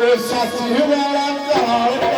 ਉਹ ਸਾਥੀ ਵਾਲਾ ਘਾਲ ਪੈ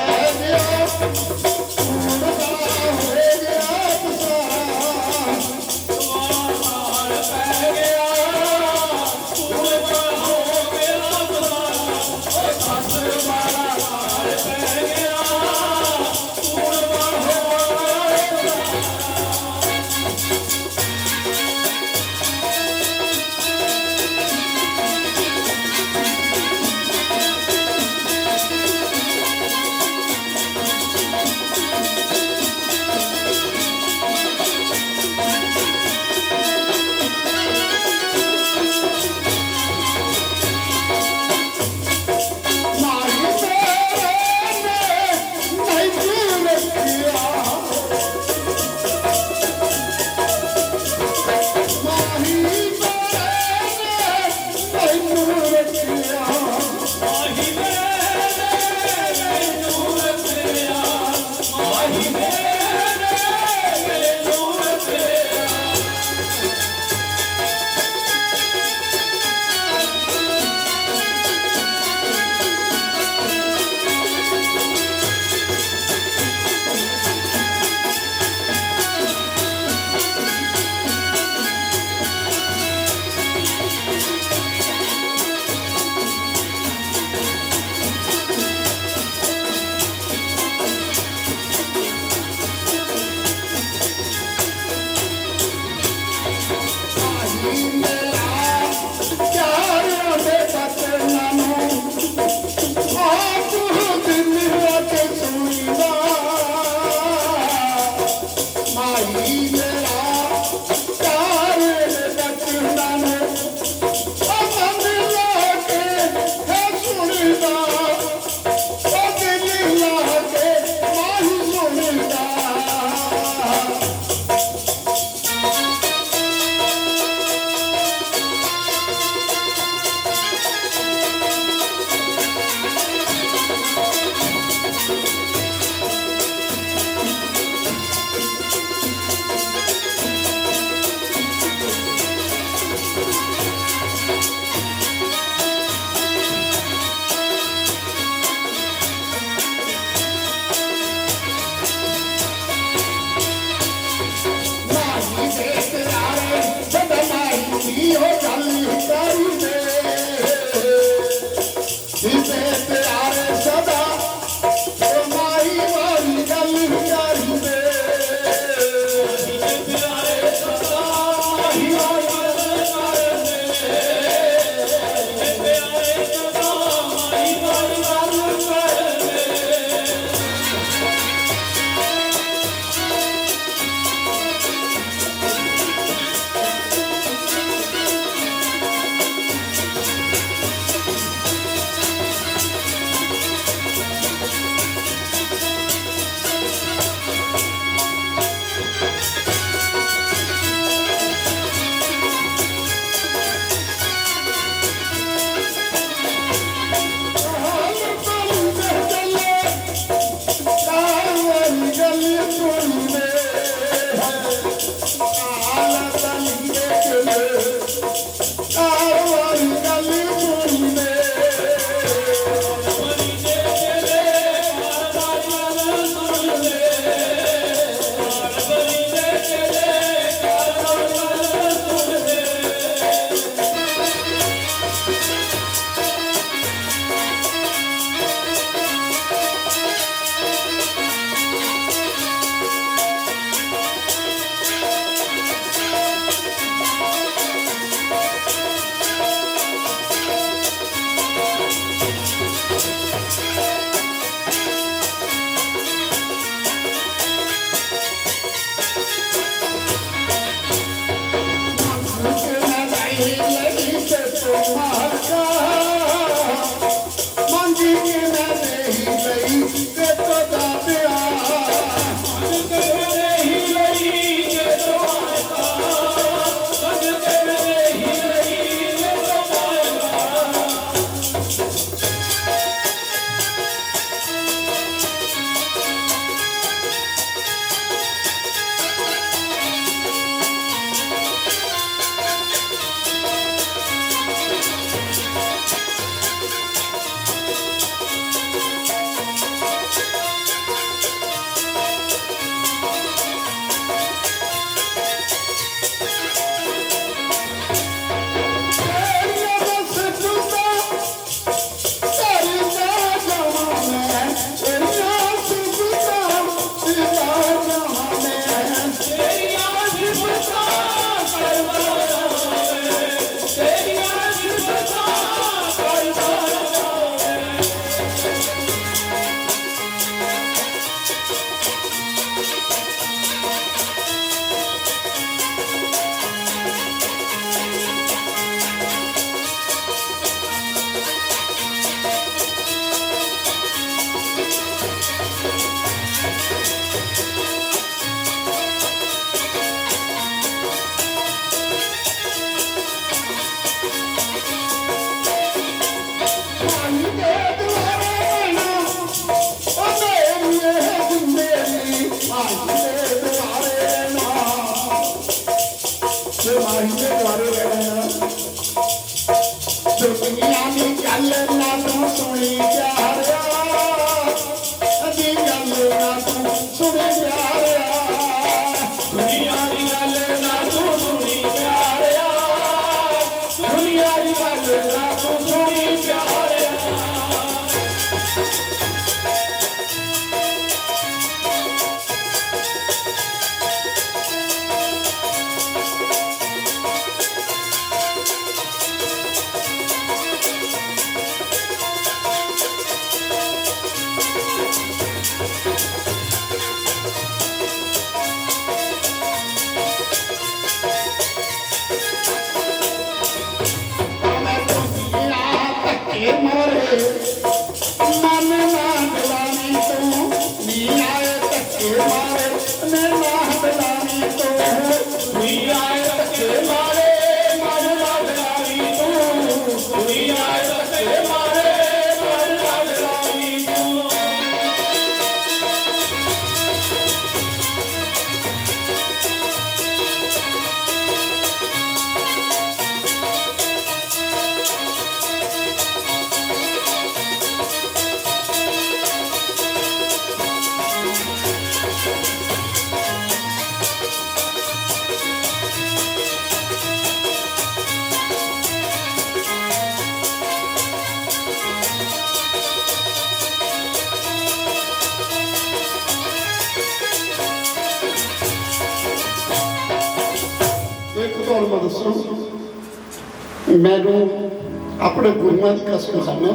ਆਪਣੇ ਗੁਰੂਆਂ ਦੀ ਕਸਮ ਖਾਣਾ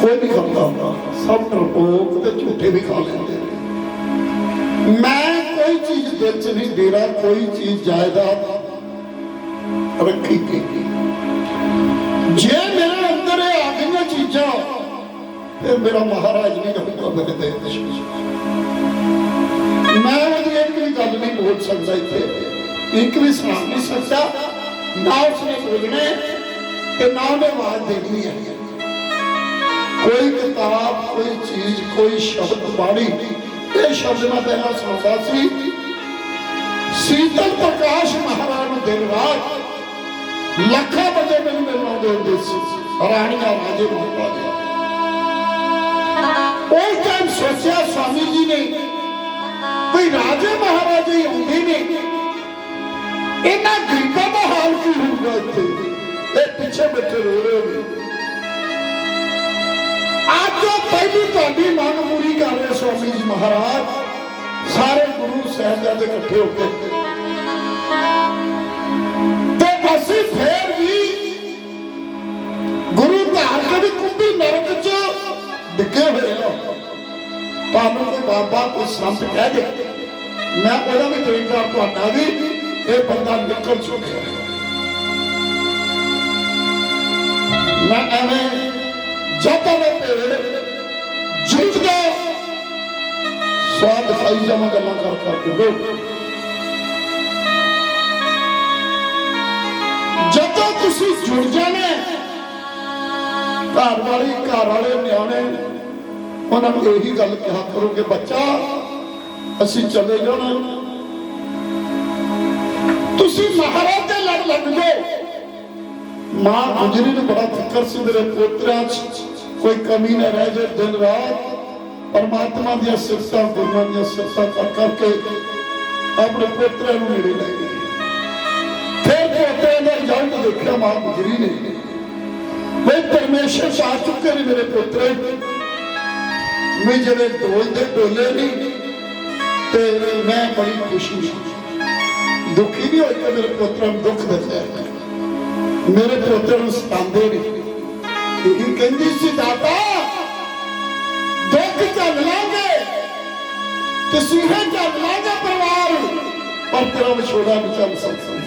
ਕੋਈ ਨਹੀਂ ਕਰਦਾ ਹੁੰਦਾ, ਸਭ ਡਰਪੋਕ ਤੇ ਝੂਠੇ ਵੀ ਖਾ ਲੈਂਦੇ ਮੈਂ ਕੋਈ ਚੀਜ਼ ਦਿਲ 'ਚ ਨਹੀਂ ਡੇਰਾ ਕੋਈ ਚੀਜ਼ ਜਾਇਦਾਦ ਰੱਖੀ ਗਈ ਜੇ ਮੇਰੇ ਅੰਦਰ ਇਹ ਆ ਗਈਆਂ ਚੀਜ਼ਾਂ, ਫਿਰ ਮੇਰਾ ਮਹਾਰਾਜ ਨਹੀਂ ਰਹੂਗਾ ਮੇਰੇ ਦੇਸ਼ ਮੈਂ ਉਹਦੀ ਇੱਕ ਵੀ ਗੱਲ ਨਹੀਂ ਬੋਲ ਸਕਦਾ ਇੱਥੇ। ਇੱਕ ਵੀ ਸੁਣਾ ਨਹੀਂ ਸਕਦਾ, ਨਾ ਉਸਨੇ ਬੋਲਣੇ ਤੇ ਨਾ ਉਹਨੇ ਆਵਾਜ਼ ਦੇਣੀ ਹੈ। ਕੋਈ ਕਿਤਾਬ, ਕੋਈ ਚੀਜ਼, ਕੋਈ ਸ਼ਬਦ, ਬਾਣੀ, ਇਹ ਸ਼ਬਦ ਮੈਂ ਪਹਿਲਾਂ ਸੁਣਦਾ ਸੀ। ਸੀਤਲ ਪ੍ਰਕਾਸ਼ ਮਹਾਰਾਜ ਨੂੰ ਦਿਨ ਰਾਤ ਲੱਖਾਂ ਬੰਦੇ ਮੈਨੂੰ ਮਿਲਣ ਹੁੰਦੇ ਸੀ। ਰਾਣੀਆਂ ਰਾਜੇ ਮਹਾਰਾਜਾ ਉਸ ਟਾਈਮ ਸੋਚਿਆ ਸਵਾਮੀ ਜੀ ਨੇ ਕੋਈ ਰਾਜੇ ਮਹਾਰਾਜੇ ਹੁੰਦੇ ਨੇ। ਇਹਨਾਂ ਗਰੀਬਾਂ ਦਾ ਹਾਲ ਕੀ ਹੋਊਗਾ ਇੱਥੇ? ਇਹ ਪਿੱਛੇ ਬੈਠੇ ਰੋ ਰਹੇ ਨੇ ਅੱਜ ਜੋ ਪਹਿਲੀ ਤੁਹਾਡੀ ਮੰਗ ਪੂਰੀ ਕਰ ਰਹੇ ਸਵਾਮੀ ਜੀ ਮਹਾਰਾਜ। ਸਾਰੇ ਗੁਰੂ ਸਾਹਿਬਾਨ ਇਕੱਠੇ ਹੋ ਕੇ। ਤੇ ਅਸੀਂ ਫੇਰ ਵੀ ਗੁਰੂ ਧਾਰ ਕੇ ਵੀ ਕੁੰਭੀ ਨਰਕ ਚ ਡਿੱਗੇ ਹੋਏ ਆ ਤੁਹਾਨੂੰ ਕੋਈ ਬਾਬਾ ਕੋਈ ਸੰਤ ਕਹਿ ਦੇ। ਮੈਂ ਉਹਦਾ ਵੀ ਤਰੀਕਾ ਤੁਹਾਡਾ ਵੀ ਇਹ ਬੰਦਾ ਨਿਕਲ ਚੁੱਕਿਆ। ਹੈ ਮੈਂ ਐਵੇਂ ਜਦੋਂ ਮੈਂ ਪੇੜ ਜਿੱਤਦਾ ਸਵਾਦ ਖਾਈ ਜਾਵਾਂ ਗੱਲਾਂ ਕਰ ਕਰਕੇ ਲੋ ਜਦੋਂ ਤੁਸੀਂ ਜੁੜ ਜਾਣੇ, ਘਰ ਵਾਲੀ, ਘਰ ਵਾਲੇ ਨਿਆਣੇ, ਉਹਨਾਂ ਨੂੰ ਇਹੀ ਗੱਲ ਕਿਹਾ ਕਰੋ ਕਿ ਬੱਚਾ, ਅਸੀਂ ਚਲੇ ਜਾਣਾ। ਤੁਸੀਂ ਮਹਾਰਾਜ ਦੇ ਲੜ ਲੱਗ ਜਾਓ ਮਾਂ ਗੁਜਰੀ ਨੂੰ ਬੜਾ ਫਿਕਰ ਸੀ, ਮੇਰੇ ਪੁੱਤਰਾਂ 'ਚ ਕੋਈ ਕਮੀ ਨਾ ਰਹਿ ਜਾਏ ਦਿਨ ਰਾਤ ਪਰਮਾਤਮਾ ਦੀਆਂ ਸਿਫਤਾਂ, ਗੁਰੂਆਂ ਦੀਆਂ ਸਿਫਤਾਂ ਕਰ ਕਰਕੇ ਆਪਣੇ ਪੋਤਰਿਆਂ ਨੂੰ ਨੇੜੇ ਲੈ ਗਈ ਫਿਰ ਪੋਤਰਿਆਂ ਦਾ ਰਿਜ਼ਲਟ ਦੇਖਿਆ, ਮਾਂ ਗੁਜਰੀ ਨੇ। ਵੇ ਪਰਮੇਸ਼ਰ ਪਾ ਚੁੱਕੇ ਨੇ ਮੇਰੇ ਪੋਤਰੇ। ਮੈਂ ਜਿਹੜੇ ਡੋਲਦੇ ਡੋਲੇ ਨਹੀਂ ਤੇ ਮੈਂ ਬੜੀ ਖੁਸ਼ੀ ਸੀ। ਦੁਖੀ ਨਹੀਂ ਹੋਇਆ ਮੇਰੇ ਪੁੱਤਰਾਂ ਨੂੰ ਦੁੱਖ ਦਿੱਤਾ। ਮੇਰੇ ਪੁੱਤਰ ਨੂੰ ਸਤਾਉਂਦੇ ਨੇ। ਇਹ ਕਹਿੰਦੀ ਸੀ, ਦਾਤਾ, ਦੁੱਖ ਚੱਲ ਲਾਂਗੇ। ਤਸੀਹੇ ਚੱਲ ਲਾਂਗੇ ਪਰਿਵਾਰ ਪਰ ਤੇਰਾ ਵਿਛੋੜਾ ਨਹੀਂ ਚੱਲ ਸਕਦਾ।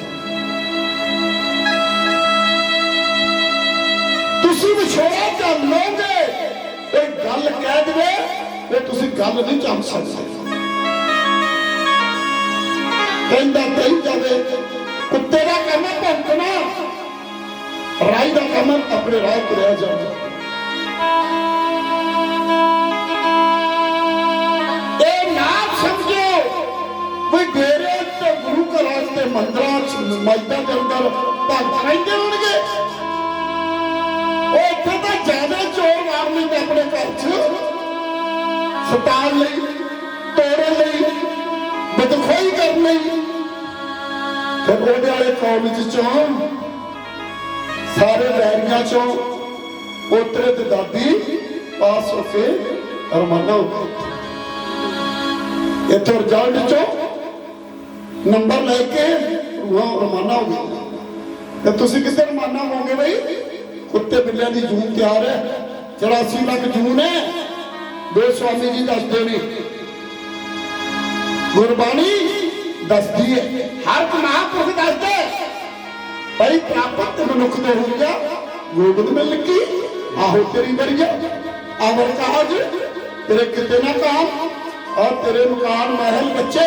ਤੁਸੀਂ ਵਿਛੋੜਾ ਚੱਲ ਲੋਗੇ। ਇਹ ਗੱਲ ਕਹਿ ਦੇਵੇ ਤੇ ਤੁਸੀਂ ਗੱਲ ਨਹੀਂ ਚੱਲ ਸਕਦੇ। ਕਹਿੰਦਾ ਕਹੀ ਜਾਵੇ। ਕੁੱਤੇ ਦਾ ਕੰਮ ਹੈ ਰਾਈ ਦਾ ਕਮਲ ਆਪਣੇ ਰਾਹ ਤੁਰਿਆ ਜਾਂਦਾ ਇਹ ਨਾ ਸਮਝੋ ਕੋਈ ਡੇਰੇ ਤੇ ਗੁਰੂ ਘਰ ਵਾਸਤੇ ਮੰਦਰਾਂ ਚ ਮਾਇਦਾ ਦੇ ਅੰਦਰ ਭਗਤ ਰਹਿੰਦੇ ਹੋਣਗੇ। ਉਹ ਇੱਥੇ ਤਾਂ ਜ਼ਿਆਦਾ ਚੋਰ ਮਾਰ ਲੈਂਦੇ ਆਪਣੇ ਘਰ ਚ। ਸਤਾਨ ਲਈ, ਤੋੜਨ ਲਈ, ਬਦਖੋਈ ਕਰਨ ਲਈ। ਫਿਰ ਉਹਦੇ ਵਾਲੇ ਕੌਮ ਵਿੱਚ ਚੋਂ ਸਾਰੇ ਵੈਰੀਆਂ ਚੋਂ ਪੋਤਰੇ ਤੇ ਦਾਦੀ ਪਾਸ ਹੋ ਕੇ ਰਮਾਨਾ ਇੱਥੋਂ ਰਿਜ਼ਲਟ ਚੋਂ ਨੰਬਰ ਲੈ ਕੇ ਉਹ ਰਮਾਨਾ ਹੋ ਗਏ ਤੇ ਤੁਸੀਂ ਕਿਸੇ ਰਮਾਨਾ ਹੋਗੇ ਬਈ? ਕੁੱਤੇ ਬਿੱਲਿਆਂ ਦੀ ਜੂਨ ਤਿਆਰ ਹੈ। 84 ਲੱਖ ਜੂਨ ਹੈ। ਬੇਸਵਾਮੀ ਜੀ ਦੱਸਦੇ ਨੇ। ਗੁਰਬਾਣੀ ਦੱਸਦੀ ਹੈ। ਹਰ ਮਹਾਂਪੁਰਖ ਦੱਸਦਾ ਭਾਈ ਪ੍ਰਾਪਤ ਮਨੁੱਖ ਦੇ ਹੋ ਗੋਬਿੰਦ ਮਿਲ ਲੱਗੀ ਆਹੋ ਤੇਰੀ ਮਰੀਆ ਅਮਰ ਕਾਜ, ਤੇਰੇ ਕਿਤੇ ਨਾ ਕਾਮ, ਔਰ ਤੇਰੇ ਮਕਾਨ ਮਹਿਲ ਬੱਚੇ।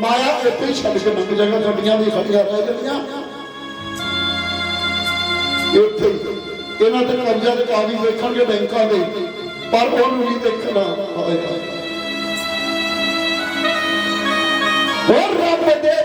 ਮਾਇਆ ਇੱਥੇ ਛੱਡ ਕੇ ਨੰਗ ਜਗ੍ਹਾ ਗੱਡੀਆਂ ਵੀ ਖੜੀਆਂ ਰਹਿ ਜਾਂਦੀਆਂ। ਇੱਥੇ ਇਹਨਾਂ ਤੇ ਕਰਜ਼ਾ ਦੇ ਕਾਗਜ਼ ਵੇਖਣਗੇ ਬੈਂਕਾਂ ਦੇ। ਪਰ ਉਹਨੂੰ ਨਹੀਂ ਦੇਖਣਾ ਹੋਏਗਾ। ਹੋਰ ਰੱਬ ਦੇ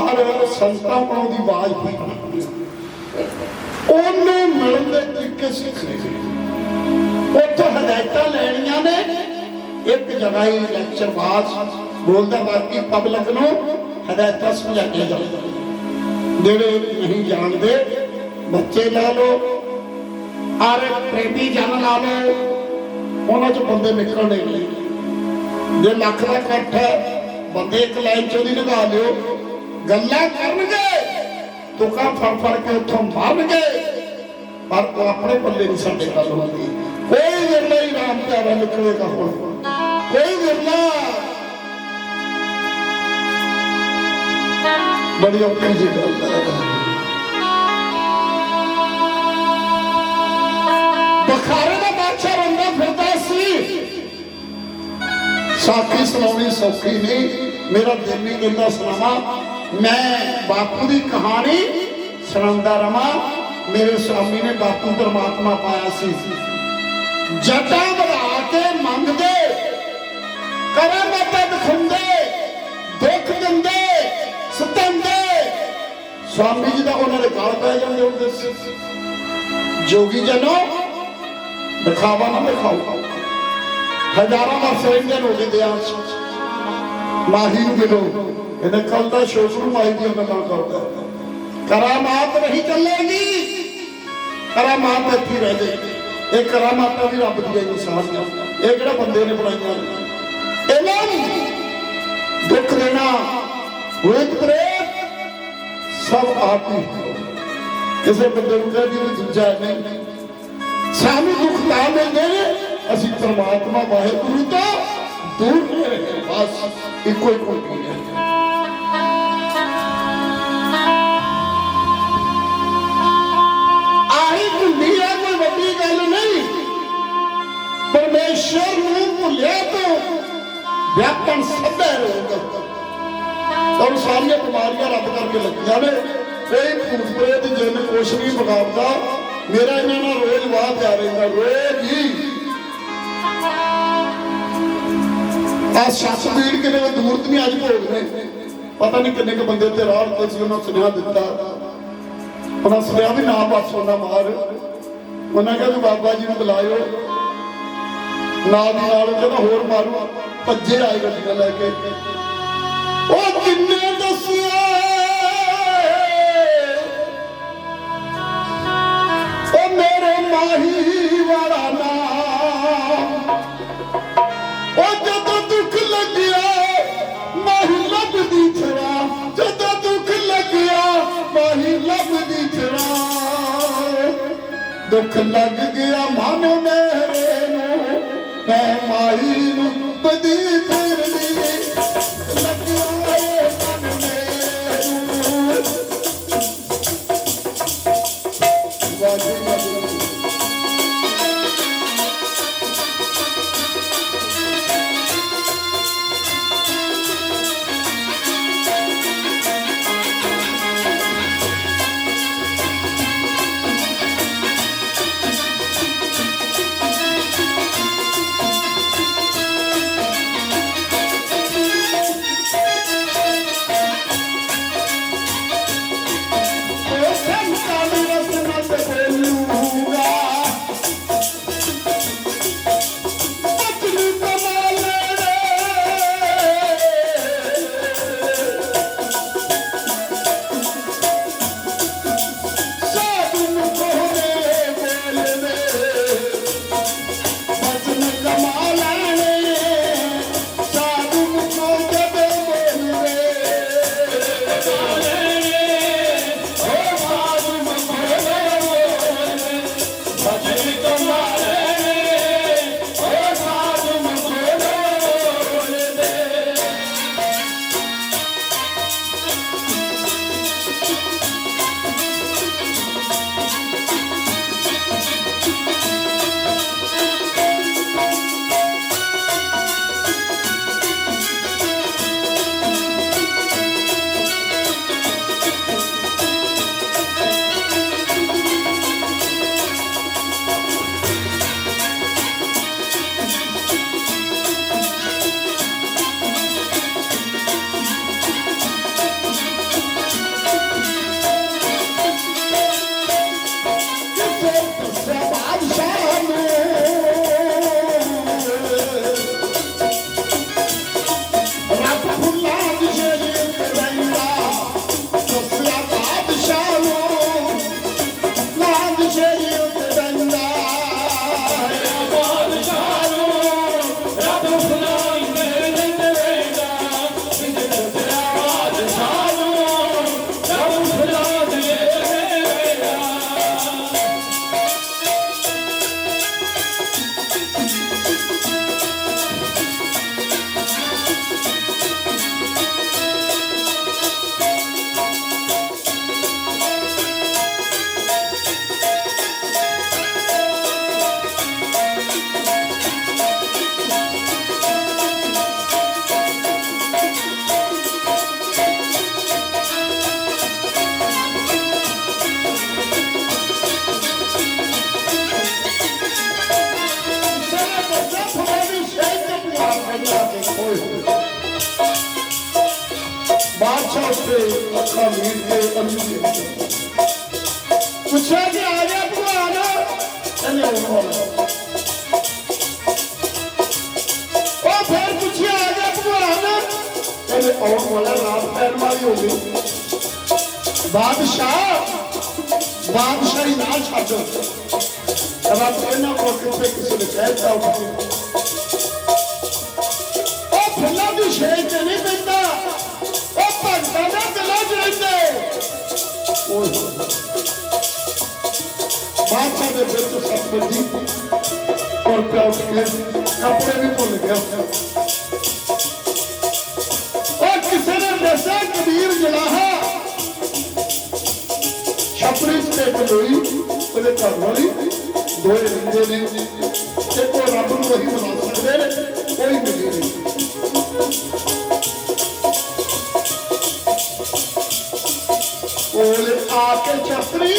ਪਰ ਸੰਤਾਂ ਕੋਲੋਂ ਦੀ ਆਵਾਜ਼ ਹੋਈ। ਉਹਨੂੰ ਮਿਲਣ ਦੇ ਤਰੀਕੇ ਸਿੱਖਣੇ ਉੱਥੋਂ ਹਦਾਇਤਾਂ ਲੈਣੀਆਂ ਨੇ। ਇੱਕ ਜਗ੍ਹਾ ਹੀ ਲੈਕਚਰ ਬਾਅਦ ਬੋਲਦਾ ਬਾਕੀ ਪਬਲਿਕ ਨੂੰ ਹਦਾਇਤਾਂ ਸਮਝਾਈਆਂ ਜਾਂਦੀਆਂ ਜਿਹੜੇ ਨਹੀਂ ਜਾਣਦੇ, ਬੱਚੇ ਲਾ ਲਓ ਆਰ ਪ੍ਰੇਮੀ ਜਨ ਲਾ ਲਓ, ਉਹਨਾਂ ਚ ਬੰਦੇ ਨਿਕਲਣੇ ਨਹੀਂ। ਜੇ ਲੱਖ ਦਾ ਇਕੱਠ ਹੈ, ਬੰਦੇ ਇੱਕ ਲਾਈਨ ਚੋਂ ਦੀ ਲਗਾ ਲਿਓ ਗੱਲਾਂ ਕਰਨਗੇ, ਤੁਕਾਂ ਫੜ ਫੜ ਕੇ ਉੱਥੋਂ ਮਾਰਨਗੇ, ਪਰ ਉਹ ਆਪਣੇ ਪੱਲੇ ਨਹੀਂ ਸਾਡੇ ਗੱਲ ਹੁੰਦੀ ਕੋਈ ਵਿਰਲਾ ਹੀ ਰਾਮ ਪਿਆਰਾ ਨਿਕਲੇਗਾ ਹੁਣ। ਕੋਈ ਵਿਰਲਾ ਬੜੀ ਔਖੀ ਜੀ ਗੱਲ ਹੈ। ਬਖਾਰੇ ਦਾ ਬਾਦਸ਼ਾਹ ਰੰਦਾ ਫਿਰਦਾ ਸੀ। ਸਾਖੀ ਸੁਣਾਉਣੀ ਸੌਖੀ ਨਹੀਂ। ਮੇਰਾ ਦਿਲ ਨਹੀਂ ਕਹਿੰਦਾ ਸੁਣਾਵਾਂ। ਮੈਂ ਬਾਪੂ ਦੀ ਕਹਾਣੀ ਸੁਣਾਉਂਦਾ ਰਵਾਂ। ਮੇਰੇ ਸਵਾਮੀ ਨੇ ਬਾਪੂ ਪਰਮਾਤਮਾ ਪਾਇਆ ਸੀ। ਜਟਾਂ ਵਧਾ ਕੇ ਮੰਗਦੇ ਕਰਾਮਾਤਾਂ ਦਿਖਾਉਂਦੇ ਦੁੱਖ ਦਿੰਦੇ, ਸਤਾਉਂਦੇ। ਸਵਾਮੀ ਜੀ ਦਾ ਉਹਨਾਂ ਦੇ ਗਲ ਪੈ ਜਾਂਦੇ ਹੁੰਦੇ ਸੀ ਜੋਗੀ ਜਨੋ, ਦਿਖਾਵਾ ਨਾ ਦਿਖਾਓ। ਹਜ਼ਾਰਾਂ ਵਰਸ ਰਹਿੰਦੇ ਨੇ ਉਹਦੇ ਦਿਆਂ ਚ। ਮਾਹੀ ਨੂੰ ਮਿਲੋ। ਇਹਨੇ ਕੱਲ ਦਾ ਸ਼ੋਕ ਨੂੰ ਮਾਹੀ ਦੀਆਂ ਗੱਲਾਂ ਕਰਦਾ ਕਰਾਮਾਤ ਨਹੀਂ ਚੱਲੇਗੀ। ਕਰਾਮਾਤ ਇੱਥੇ ਰਹਿ ਜਾਏਗੀ। ਇਹ ਕਰਾਮਾਤਾਂ ਵੀ ਰੱਬ ਦੀਆਂ ਨਿਸ਼ਾਨੀਆਂ ਇਹ ਕਿਹੜਾ ਬੰਦੇ ਨੇ ਬਣਾਈਆਂ? ਇਹਨਾਂ ਨੂੰ ਦੁੱਖ ਦੇਣਾ ਹੋਇਤ ਪ੍ਰੇਤ ਸਭ ਆਪ ਹੀ। ਕਿਸੇ ਬੰਦੇ ਨੂੰ ਕਹਿੰਦੀ ਵੀ ਦੂਜਾ ਨਹੀਂ। ਸਾਨੂੰ ਦੁੱਖ ਨਾ ਮਿਲਦੇ ਨੇ। ਅਸੀਂ ਪਰਮਾਤਮਾ ਵਾਹਿਗੁਰੂ ਤੋਂ ਦੂਰ ਨਹੀਂ ਬਸ ਇੱਕੋ ਹੀ ਕੋਈ ਹੈ। ਪਰਮੇਸ਼ਰ ਨੂੰ ਭੁੱਲਿਆ ਤੋਂ ਵਿਆਪਨ ਸਭੇ ਰੋਗ ਔਰ ਸਾਰੀਆਂ ਬਿਮਾਰੀਆਂ ਰੱਬ ਕਰਕੇ ਲੱਗੀਆਂ ਨੇ। ਕੋਈ ਭੂਤ ਪ੍ਰੇਤ ਜਿੰਨ ਕੁਛ ਨਹੀਂ ਵਿਗਾੜਦਾ ਮੇਰਾ ਇਹਨਾਂ ਨਾਲ ਰੋਜ਼ ਵਾਹ ਪਿਆ ਰਹਿੰਦਾ, ਰੋਜ਼ ਹੀ। ਆ ਸੱਸ ਪੀੜ ਕਿਨੇ ਦੂਰ ਨਹੀਂ, ਅੱਜ ਭੋਗ ਨੇ। ਪਤਾ ਨਹੀਂ ਕਿੰਨੇ ਕ ਬੰਦੇ ਤੇ ਰਾਹ ਤੇ ਸੀ, ਉਹਨਾਂ ਸੁਨੇਹਾ ਦਿੱਤਾ। ਉਹਨਾਂ ਸੁਨੇਹਾ ਵੀ ਨਾ ਪਾਸੋਂ ਉਹਨਾਂ ਮਾਰ। ਉਹਨਾਂ ਕਹਿੰਦੇ ਵੀ ਬਾਬਾ ਜੀ ਨੂੰ ਬੁਲਾਇਓ। ਨਾਲ ਦੀ ਨਾਲ ਕਹਿੰਦਾ ਹੋਰ ਮਾਰੂ, ਭੱਜੇ ਆਏ ਗੱਡੀਆਂ ਲੈ ਕੇ। ਉਹ ਕਿੰਨੇ ਦੱਸਿਆ? ਉਹ ਮੇਰੇ ਮਾਹੀ ਵਾਲਾ ਨਾ। ਉਹ ਜਦੋਂ ਦੁੱਖ ਲੱਗਿਆ, ਮਾਹੀ ਲੱਭਦੀ ਛੜਾ ਜਦੋਂ ਦੁੱਖ ਲੱਗਿਆ, ਮਾਹੀ ਲੱਭਦੀ ਛੜਾ ਦੁੱਖ ਲੱਗ ਗਿਆ ਮਨ ਮੇਰੇ ਨੂੰ ਵਾਲੀ ਹੋ ਗਈ। ਬਾਦਸ਼ਾਹ, ਬਾਦਸ਼ਾਹੀ ਨਾਲ ਛੱਡ। ਰੱਬ ਇਹਨਾਂ ਕੋਲ ਕਿਤੇ ਕਿਸੇ ਨੇ ਕਹਿਤਾ ਉੱਠ ਉਹ ਫੁੱਲਾਂ ਦੀ ਸ਼ੇਰ ਤੇ ਨਹੀਂ ਪੈਂਦਾ। ਉਹ ਭਗਤਾਂ ਦੇ ਦਿਲਾਂ 'ਚ ਰਹਿੰਦੇ। ਓਏ। ਬਾਦਸ਼ਾਹ ਦੇ ਵਿੱਚ ਸਤਪਤੀ ਔਰ ਪਿਆ ਕੇ ਕੱਪੜੇ ਵੀ ਭੁੱਲ ਗਿਆ। ਕਬੀਰ ਜਲਾਹਾ ਛਪਰੀ ਤੇ ਕੋਈ ਉਹਦੇ ਘਰ ਵਾਲੀ, ਦੋਏ ਰਹਿੰਦੇ ਨੇ। ਤੇ ਉਹ ਰੱਬ ਨੂੰ ਵਹੀ ਬਣਾ ਸਕਦੇ ਨੇ ਕੋਈ ਮਿਲੀ ਨਹੀਂ। ਕੋਲ ਆ ਕੇ ਛਪਰੀ